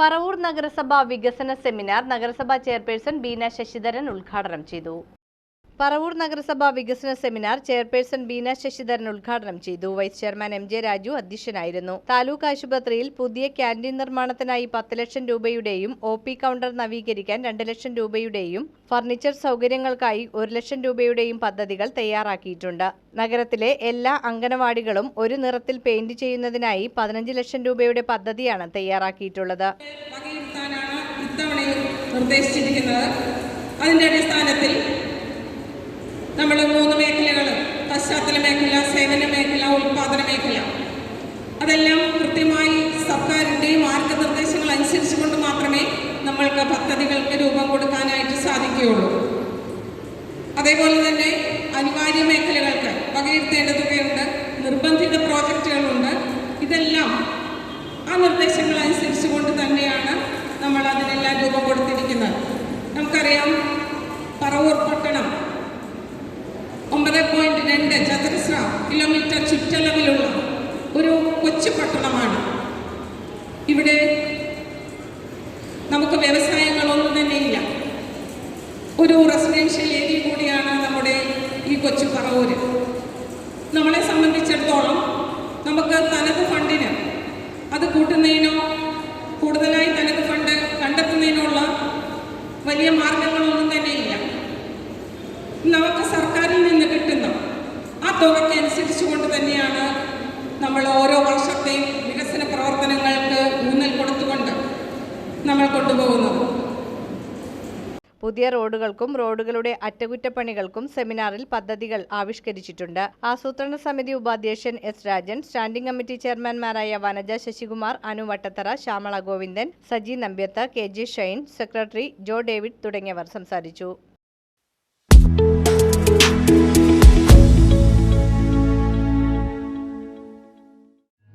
പറവൂർ നഗരസഭ വികസന സെമിനാർ നഗരസഭാ ചെയർപേഴ്സൺ ബീന ശശിധരൻ ഉദ്ഘാടനം ചെയ്തു. പറവൂർ നഗരസഭാ വികസന സെമിനാർ ചെയർപേഴ്സൺ ബീന ശശിധരൻ ഉദ്ഘാടനം ചെയ്തു. Vice chairman M J Raju അധ്യക്ഷനായിരുന്നു. താലൂക്ക് ആശുപത്രിയിൽ പുതിയ ക്യാന്റീൻ നിർമ്മാണത്തിനായി പത്ത് ലക്ഷം രൂപയുടെയും ഒ പി കൗണ്ടർ നവീകരിക്കാൻ രണ്ട് ലക്ഷം രൂപയുടെയും ഫർണിച്ചർ സൗകര്യങ്ങൾക്കായി ഒരു ലക്ഷം രൂപയുടെയും പദ്ധതികൾ തയ്യാറാക്കിയിട്ടുണ്ട്. നഗരത്തിലെ എല്ലാ അംഗനവാടികളും ഒരു നിറത്തിൽ പെയിന്റ് ചെയ്യുന്നതിനായി പതിനഞ്ച് ലക്ഷം രൂപയുടെ പദ്ധതിയാണ് തയ്യാറാക്കിയിട്ടുള്ളത്. അതിന്റെ അടിസ്ഥാനത്തിൽ നമ്മൾ മൂന്ന് മേഖലകൾ പശ്ചാത്തല മേഖല സേവന മേഖല ഉൽപാദന മേഖല. അതെല്ലാം കൃത്യമായി സർക്കാരിന്റെയും മാർഗനിർദ്ദേശങ്ങൾ അനുസരിച്ചുകൊണ്ട് മാത്രമേ നമ്മൾക്ക് പദ്ധതികൾക്ക് രൂപം കൊടുക്കാനായിട്ട് സാധിക്കുകയുള്ളൂ. അതേപോലെ തന്നെ അനിവാര്യ മേഖലകൾക്ക് വകയിരുത്തേണ്ട തുകയുണ്ട് നിർബന്ധിത പ്രോജക്റ്റുകളുണ്ട്. ഇതെല്ലാം ആ നിർദ്ദേശങ്ങൾ അനുസരിച്ചുകൊണ്ട് തന്നെയാണ് നമ്മൾ അതിനെല്ലാം രൂപം കൊടുത്തിരിക്കുന്നത്. നമുക്കറിയാം പറവൂർ പട്ടണം ഒമ്പത് പോയിന്റ് രണ്ട് ചതുരശ്ര കിലോമീറ്റർ ചുറ്റളവിലുള്ള ഒരു കൊച്ചു പട്ടണമാണ്. ഇവിടെ നമുക്ക് വ്യവസായങ്ങളൊന്നും തന്നെ ഇല്ല. ഒരു റെസിഡൻഷ്യൽ ഏരിയ കൂടിയാണ് നമ്മുടെ ഈ കൊച്ചു പറവൂര്. നമ്മളെ സംബന്ധിച്ചിടത്തോളം നമുക്ക് തനത് ഫണ്ടിന് അത് കൂട്ടുന്നതിനോ കൂടുതലായി തനത് ഫണ്ട് കണ്ടെത്തുന്നതിനുള്ള വലിയ മാർഗങ്ങളൊന്നും തന്നെ ഇല്ല നമുക്ക് സർക്കാരിൽ നിന്ന് കിട്ടുന്ന ആ തുകയ്ക്ക് അനുസരിച്ചുകൊണ്ട് തന്നെയാണ് നമ്മൾ ഓരോ വർഷത്തെയും വികസന പ്രവർത്തനങ്ങൾക്ക് ഊന്നൽ കൊടുത്തുകൊണ്ട് നമ്മൾ കൊണ്ടുപോകുന്നത്. പുതിയ റോഡുകൾക്കും റോഡുകളുടെ അറ്റകുറ്റപ്പണികൾക്കും സെമിനാറിൽ പദ്ധതികൾ ആവിഷ്കരിച്ചിട്ടുണ്ട്. ആസൂത്രണ സമിതി ഉപാധ്യക്ഷൻ S Rajan standing committee ചെയർമാൻമാരായ Vanaja Sasikumar Anu Vattathara Shyamala Govindan Saji Nambyath K G Shine secretary Jo David തുടങ്ങിയവർ സംസാരിച്ചു.